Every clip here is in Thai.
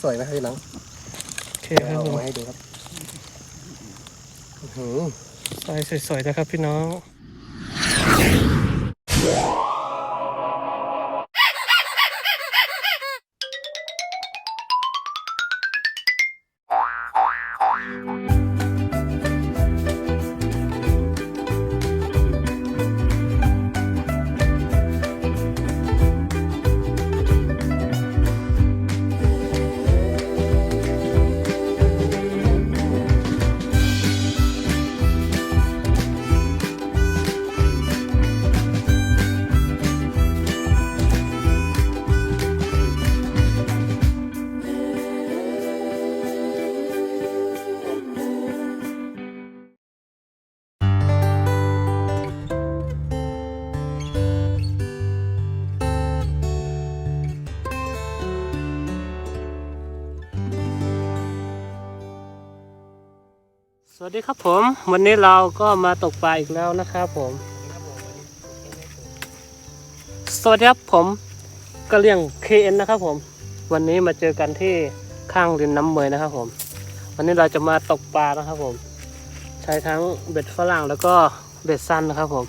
สวยไหมครับพี่น้องโอเคครับเอาผมมาให้ดูครับอื้อหือใส่สวยๆนะครับพี่น้อง วัสดีครับผม วันนี้เราก็มาตกปลาอีกแล้วนะครับผม สวัสดีครับผมกะเลียง KN นะครับผม วันนี้มาเจอกันที่ข้างริมน้ำเมยนะครับผม วันนี้เราจะมาตกปลานะครับผม ใช้ทั้งเบ็ดฝรั่งแล้วก็เบ็ดสั้นนะครับผม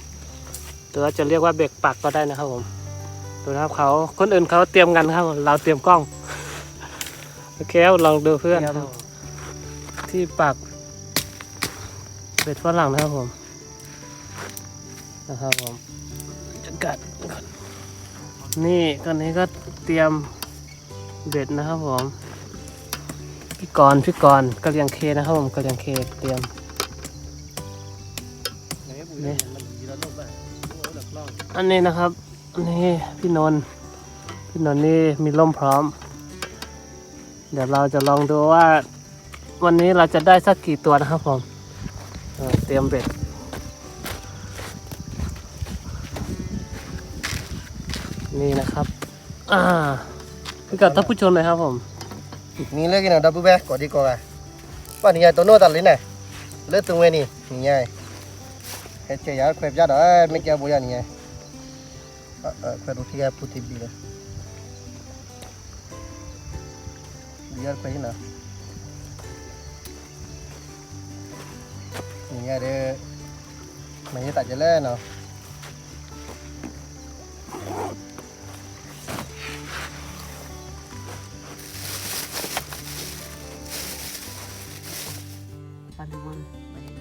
หรือว่าจะเรียกว่าเบ็ดปักก็ได้นะครับผมดูนะครับเขาคนอื่นเขาเตรียมกันครับผมเราเตรียมกล้องโอเคครับลองดูเพื่อนครับที่ปัก เบ็ดฝรั่งนะครับผม นะครับผมจะกัดนี่ตอนนี้ก็เตรียมเบ็ดนะครับผมพี่กรณ์พี่กรณ์กระเลียงเคนะครับผมกระเลียงเคเตรียมนี่อันนี้นะครับอันนี้พี่นนท์พี่นนท์นี่มีร่มพร้อม เดี๋ยวเราจะลองดูว่า วันนี้เราจะได้สักกี่ตัวนะครับผม เตรียมเบ็ดนี่นะครับ อ่าพี่กัดท่านผู้ชมเลยครับผม นี่เลือกกินอะดับเบิลแบกกอดดีกว่าป่ะนี่ไงตัวโน้ตัดลิ้นไหนเลือกตรงเวนี่นี่ไงเฮ้ยเจียร์เควบยัดเอ้ยไม่เกี่ยวบุญนี่ไงเออเออเควบรู้ที่แกพูดที่บีเลยเดี๋ยวเควบนะ นี่ไงเด้อมันจะตัดจะเล่นเนาะปัน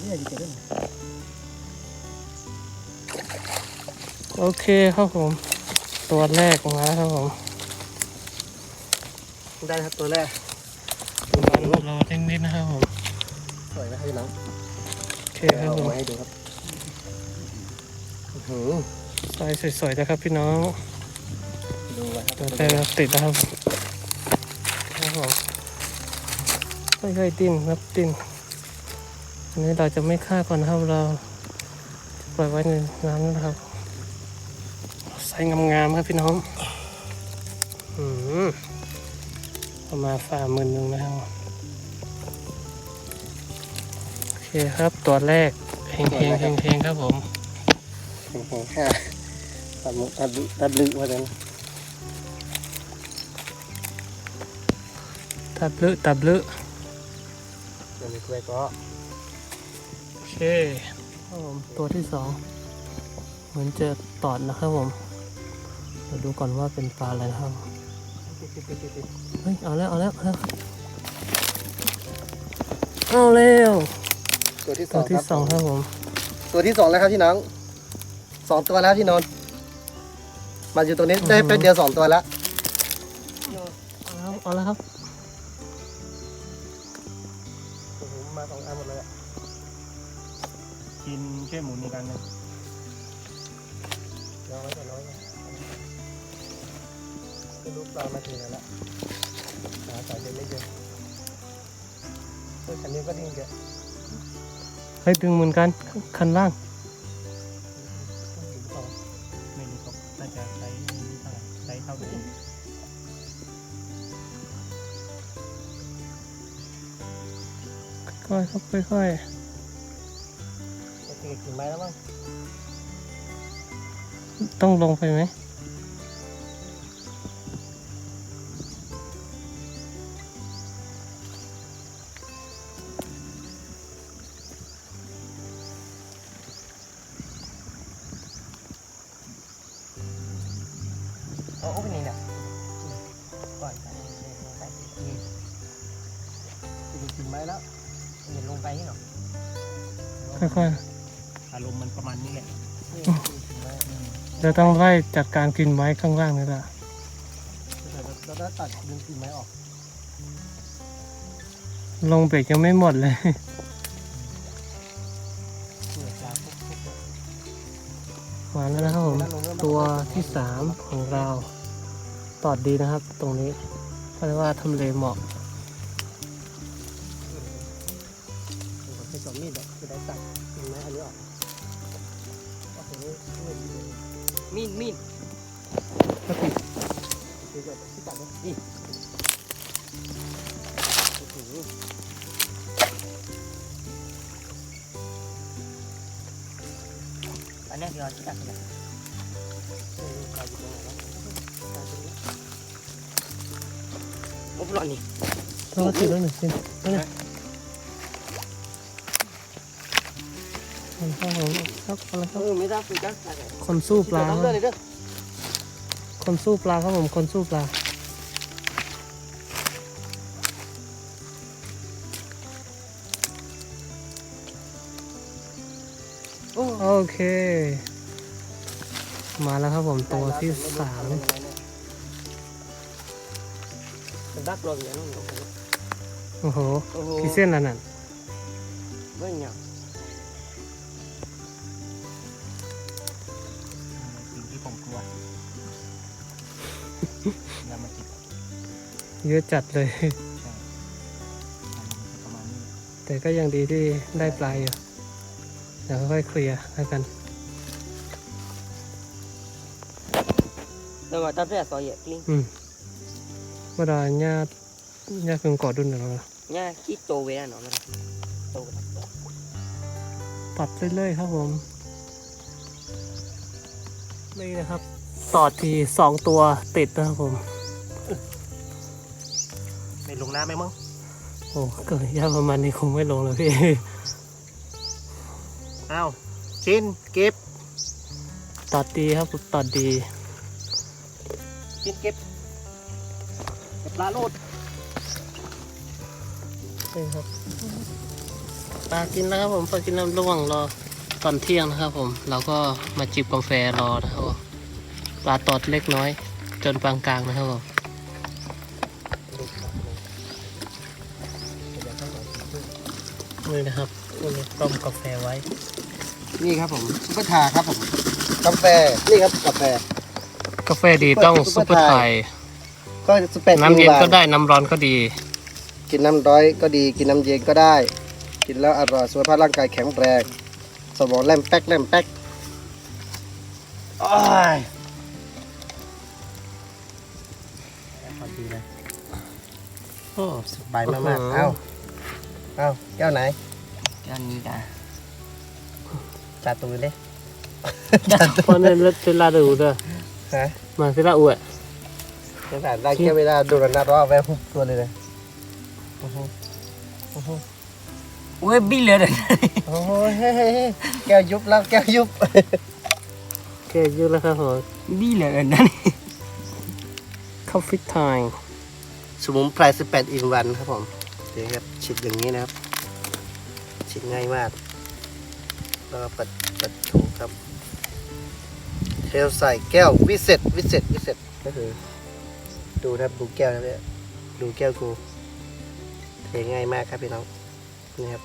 มันแล้วก็เดี๋ยวนี่จะเล่นโอเคครับผม ตัวแรกมาแล้วครับผม ได้ครับตัวแรกมันรอนิดนะครับผมสวยไหมครับพี่น้องโอเคครับผมให้ดูครับหือใส่สวยๆนะครับพี่น้องดูไว้ครับตัวแรกติดนะครับครับผมค่อยๆดิ้นครับดิ้น นนี้เราจะไม่ฆ่าก่อนนะครับเราจะปล่อยไว้ในน้ำนะครับ ใส่งามๆครับพี่น้องอืมประมาณฝ่ามือหนึ่งนะครับโอเคครับตัวแรกเฮงเฮงเฮงเฮงๆครับผมโอ้โหค่ะตัดมุตัดลึตัดลึกว่าจังตับลึตับลึเดี๋ยวมีกล้วยก็โอเคครับผมตัวที่สองเหมือนจะตอดนะครับผมเราดูก่อนว่าเป็นปลาอะไรนะครับเฮ้ยเอาแล้วเอาแล้วเอาแล้วเอาเร็วตัวที่สตัอวงที่ครับสองครับผมตัวที่สองแล้วครับพี่น้องสองตัวแล้วที่นอนมาอยู่ตรงนี้ได้แป๊บเดียวสองตัวแล้วเอาแล้วเอาแล้วครับ กินแค่หมูนี่กันเลยน้อยก็น้อยก็รู้ปลามาถึงแล้วละหาสายเดินไม่เจอเฮ้ยคันนี้ก็ดิ้นเยอะเฮ้ยดึงเหมือนกันคันล่างไม่รู้เขาน่าจะใช้เท่าไหร่ใช้เท่าเดิมค่อยๆครับค่อยโต้องลงไปไหมเอาโอ้เป็นนี่นะก่อนกันลงไปนี่กิ่งไม้แล้วเห็นลงไปนี่หรอค่อยอ ๆเราต้องไล่จัดการกินไม้ข้างล่างนี่แหละเราได้ตัดดึงกิ่งไม้ออก ลงเบรกยังไม่หมดเลยเปลือกปลาพวกพวกพวกมาแล้วนะครับผมนั่นลงเริ่มตัวที่สามของเราตอดดีนะครับ ตรงนี้เขาเรียกว่าทำเลเหมาะผมใช้จอบมีดแบบจะได้ตัด มีดมีดก็ติดคือแบบที่ตัดเนี่ย คือที่ตัดเลยไม่รู้ใครอยู่ตรงไหนแล้วตัดตรงนี้โอ้ปลอนี่ต้องติดแล้วหนึ่งชิ้นนั่นไงครับผมครับอะไรคเอรับอไม่ได้คุยกันอะไรคนสู้ปลาต้คองรับเลือกเลยเด้อคนสู้ปลาครับผมคนสู้ปลาโอ้โอเค มาแล้วครับผมตัวที่สามเป็นบักลอยอย่างนั้นโอ้โหโอ้โหกี่เส้นแล้วนั่นไม่เหนียวสิ่ เยอะจัดเลยอารมณ์จะประมาณนี้แต่ก็ยังดีที่ได้ปลาอยู่เดี๋ยวค่อยๆเคลียร์แล้วกันแล้วก็ตัดเสื้อซอยกลิ้งอืมเมื่อไหรญาติญาติเพิ่งกอดดุนเดี๋ยวเราเนี่ยคิดโตเวลาเนาะมันโตกันตัดเรื่อยๆครับผมนี่นะครับต่อทีสองตัวติดนะครับผม ไม่ลงน้ำไหมมั้งโอ้เกิดยากประมาณนี้คงไม่ลงเลยพี่อ้าวชินเก็บตัดดีครับตัดดีกินเก็บเก็บปลาโลดนี่ครับปลากินแล้วครับผมปลากินแล้วระหว่างรอตอนเที่ยงนะครับผม เราก็มาจิบกาแฟรอนะครับผมปลาตอดเล็กน้อย จนปานกลางนะครับผม นี่นะครับนี่ต้มกาแฟไว้ นี่ครับผมซุปเปอร์ทาครับผมกาแฟนี่ครับกาแฟ กาแฟดีต้องซุซุปปเปเปออร์ร์ไทไทยยก็สเปนน้ำเย็นก็ได้น้ำร้อนก็ดี กินน้ำร้อยก็ดี กินน้ำเย็นก็ได้ กินแล้วอร่อยสุขภาพร่างกายแข็งแรง สมองแล่มแป๊กแล่มแป๊กโอ้ยพอดีเลยโอ้สบายมากๆอื้อหือเอ้าเอ้าแก้วไหนอันนี้กันจัดตูเลยเพราะนั่นเวลาดูเด้อฮะมาเวลาอวดขนาดได้แก้วไม่ได้ดูแลนัดว่าแวะหุบตัวเลยเลยโอ้โหโอ้โหโอ้ยบี้เลยเลยโอ้โหเฮ้ยเฮ้ยเฮ้ยแก้วยุบแล้วแก้วยุบโอเคยืดแล้วครับผมบี้เลยนั่นข้าวฟิตไทม์สมุนไพร18อินวันครับผม เดี๋ยวครับฉีดอย่างนี้นะครับฉีดง่ายมากแล้วก็ปัดปัดถูครับเทลใส่แก้ววิเศษวิเศษวิเศษก็คือ ดูนะครับดูแก้วนะเนี่ยดูแก้วกูเทง่ายมากครับพี่น้องนี่ครับ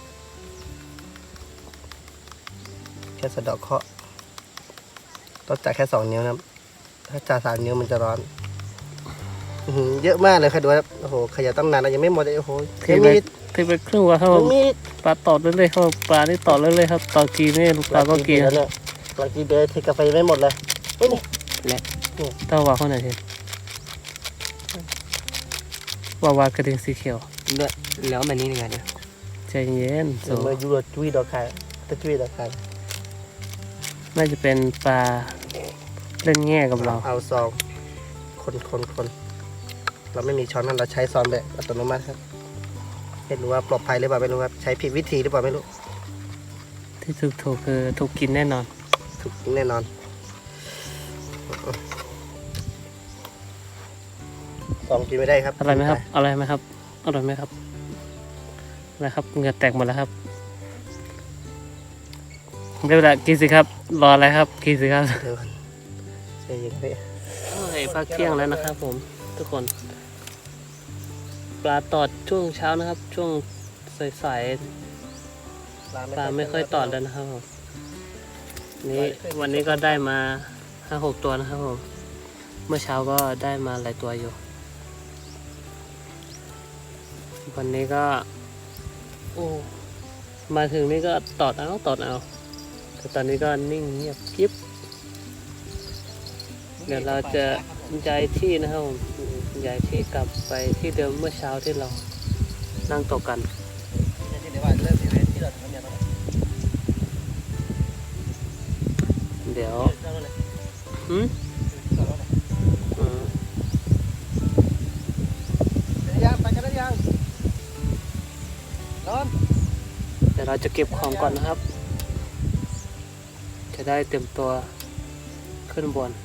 แค่สะดอกเคราะห์ต้องจ่ายแค่สองนิ้วนะครับถ้าจ่ายสามนิ้วมันจะร้อน อื้อหือเยอะมากเลยค่ะดูครับโอ้โหขยะตั้งนานแล้วยังไม่หมดเลยโอ้โหเทยังไปมีเทไปครึ่งวันครับผยัมงมีปลาตอดเรื่อยๆครับปลานี่ตอดเรื่อยๆครับตอดกีนี่ปลาก็กีแล้วเนี่ยบางทีเดย์เทกาแฟไม่หมดเลยเฮ้ยนี่เต้าว่าคนไหนเห็นวาวากระดิ่งสีเขียวเลือดแล้วมันนี่ยังไงเนี่ยใจเย็นโซเมื่อยูโรจุยดอกไข่ตะจุยดอกไข่น่าจะเป็นปลาเล่นแง่กับเราเอาซองคนคนคน เราไม่มีช้อนนั้นเราใช้ซองแบบอัตโนมัติครับไม่รู้ว่าปลอดภัยหรือเปล่าไม่รู้ครับใช้ผิดวิธีหรือเปล่าไม่รู้ ที่ถูกถูกคือถูกกินแน่นอน ถูกแน่นอนซองกินไม่ได้ครับอร่อยไหมครับอร่อยไหมครับอร่อยไหมครับอะไรครับเหงื่อแตกหมดแล้วครับได้เวลากินสิครับ รออะไรครับกินสิครับเดี๋ยวก่อนใจเย็นพี่โอ้ยพักเที่ยงแล้วนะครับผมทุกคน ปลาตอดช่วงเช้านะครับ ช่วงสายๆปลาไม่ค่อยตอดแล้วนะครับผมนี้วันนี้ก็ได้มาห้าหกตัวนะครับผมเมื่อเช้าก็ได้มาหลายตัวอยู่ วันนี้ก็ โอ้มาถึงนี่ก็ตอดเอาตอดเอาแต่ตอนนี้ก็นิ่งเงียบกิ๊บเดี๋ยวเราจะย้ายที่นะครับผม ย้ายที่กลับไปที่เดิมเมื่อเช้าที่เรานั่งตกกันที่เดี๋ยวว่าเริ่มที่ไหนที่เราทำเนี่ยเดี๋ยวหืมอืมยังไปกันได้ยังนอนเดี๋ยวเราจะเก็บของก่อนนะครับ จะได้เตรียมตัวขึ้นบนได้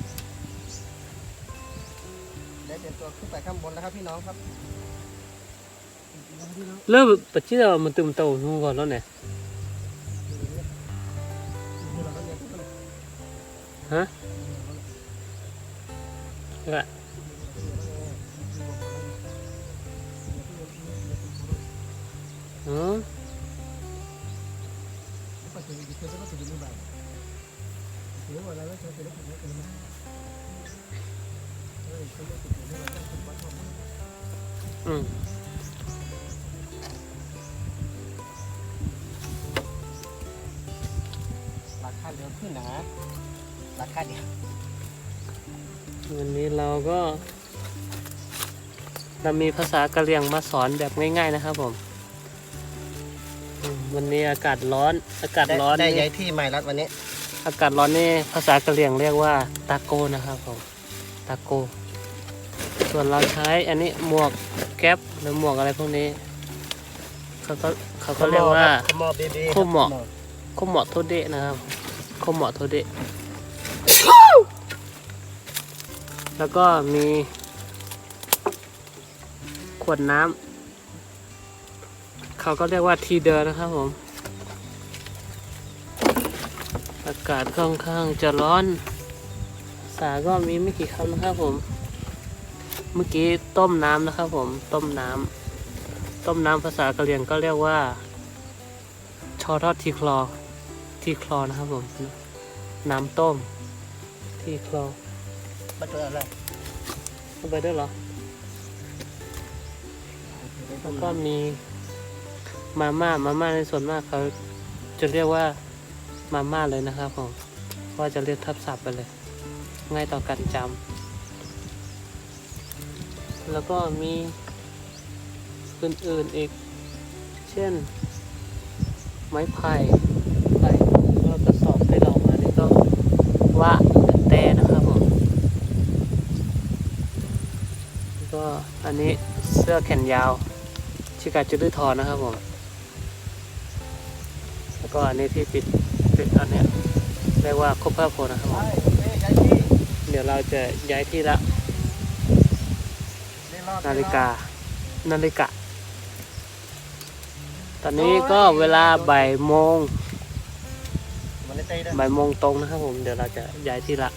เตรียมตัวขึ้นไปข้างบนแล้วครับพี่น้องครับเริ่มปัจจุบันมันตึมโตนู่นก่อนแล้วเนี่ยฮะละอืมอื มราคาเดียวขึ้นนะราคาเดียววันนี้เราก็เรามีภาษากะเหรี่ยงมาสอนแบบง่าย ๆนะครับผมอืมวันนี้อากาศร้อน อากาศร้อนได้นี่ ย้ายที่ใหม่รัดวันนี้ อากาศร้อนนี่ภาษากะเหรี่ยงเรียกว่าตาโกนะครับผมตาโก ส่วนเราใช้อันนี้หมวกแก๊ปหรือหมวกอะไรพวกนี้เขาก็เขาก็เรียกว่าขมอเบบีขมอโคเหมาะโทเดะนะครับโคเหมาะโทเดะแล้วก็มีขวดน้ำเขาก็เรียกว่าทีเดอร์นะครับผม อากาศค่อนข้างจะร้อน สาก็มีไม่กี่คำนะครับผม เมื่อกี้ต้มน้ำนะครับผมต้มน้ำต้มน้ำภาษากะเหรี่ยงก็เรียกว่า ชอทอดทีคลอที่คลอนะครับผม น้ำต้ม ที่คลอมาเจออะไรลงไปด้วยเหรอแล้วก็มีมาม่ามาม่าในส่วนมากเขาจะเรียกว่ามาม่าเลยนะครับผมเพราะว่าจะเรียกทับศัพท์ไปเลย ง่ายต่อการจำ แล้วก็มีอื่นๆอีก เช่น ไม้ไผ่ไผ่แล้วกระสอบที่เรามานี่ก็ว่าแต่นะครับผมแล้วก็อันนี้เสื้อแขนยาวชิกาจุดทอนนะครับผมแล้วก็อันนี้ที่ปิดปิดอันเนี้ยเรียกว่าคบเพอร์โพนะครับผมเดี๋ยวเราจะย้ายที่ละ นาฬิกา นาฬิกา ตอนนี้ก็เวลาบ่ายโมงมันได้ใจด้วยบ่ายโมงตรงนะครับผม เดี๋ยวเราจะย้ายที่ละ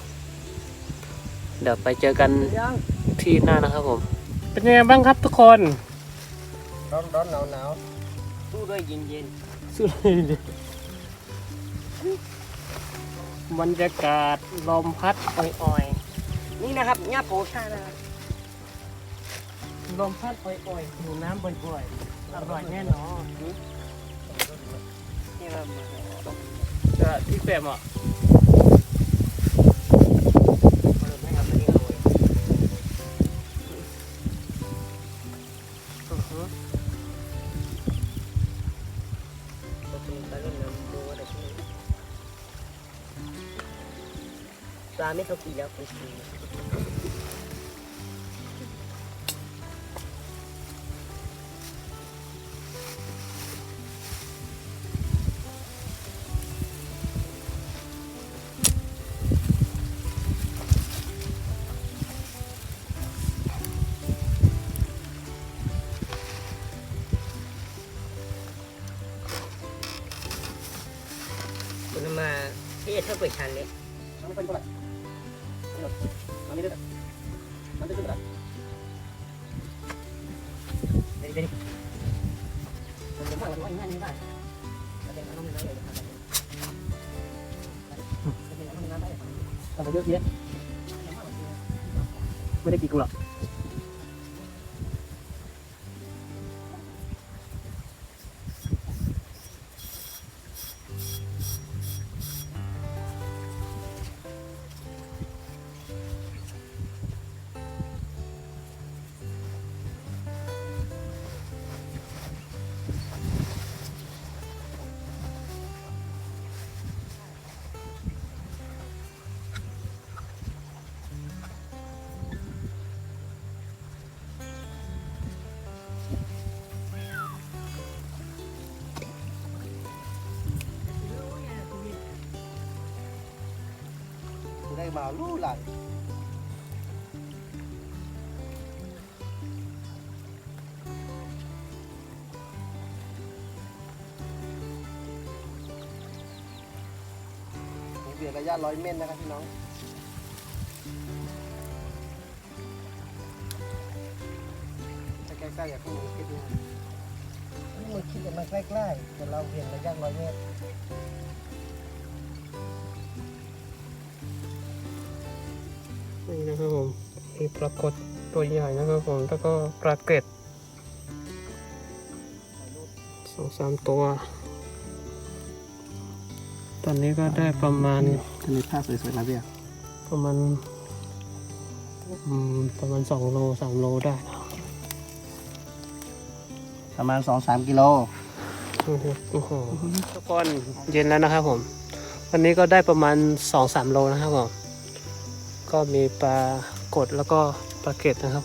เดี๋ยวไปเจอกันยังที่หน้านะครับผม เป็นยังไงบ้างครับทุกคน ร้อนร้อนหนาวหนาวสู้ด้วยเย็นเย็นสุดเลยบรรยากาศลมพัดอ่อยๆ นี่นะครับหญ้าโปชานะครับๆ ลมพัดอ่อยๆอยู่น้ำบ่อยๆอร่อยแน่นอนนี่แบบจะที่แฝมอะตาไม่เขากินแล้วเป็นสี ไปแทนนเลย ได้มาลู่หลังเบียดระยะร้อยเมตรนะครับพี่น้องถ้ใกล้ๆอย่าเพิ่งคิดดูนี่มันคิดกันมาใกล้ๆแต่เราเบียดระยะร้อยเมตร นี่นะครับผมมีปรากฏตัวใหญ่นะครับผมแล้วก็ปลาเกร็ดสองสามตัว ตอนนี้ก็ได้ประมาณอันนี้ภาพสวยๆนะเบียร์ประมาณอืมประมาณสองโลสามโลได้นะประมาณสองสามกิโลโอ้โหโอ้โหทุกคนเย็นแล้วนะครับผม วันนี้ก็ได้ประมาณสองสามโลนะครับผม ก็มีปลากดแล้วก็ปลาเกตนะครับ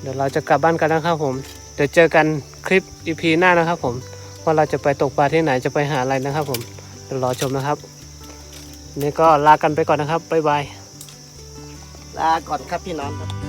เดี๋ยวเราจะกลับบ้านกันนะครับผม เดี๋ยวเจอกันคลิป EP หน้านะครับผม ว่าเราจะไปตกปลาที่ไหนจะไปหาอะไรนะครับผม เดี๋ยวรอชมนะครับนนี่ก็ลากันไปก่อนนะครับบ๊ายบายลาก่อนครับพี่น้องครับ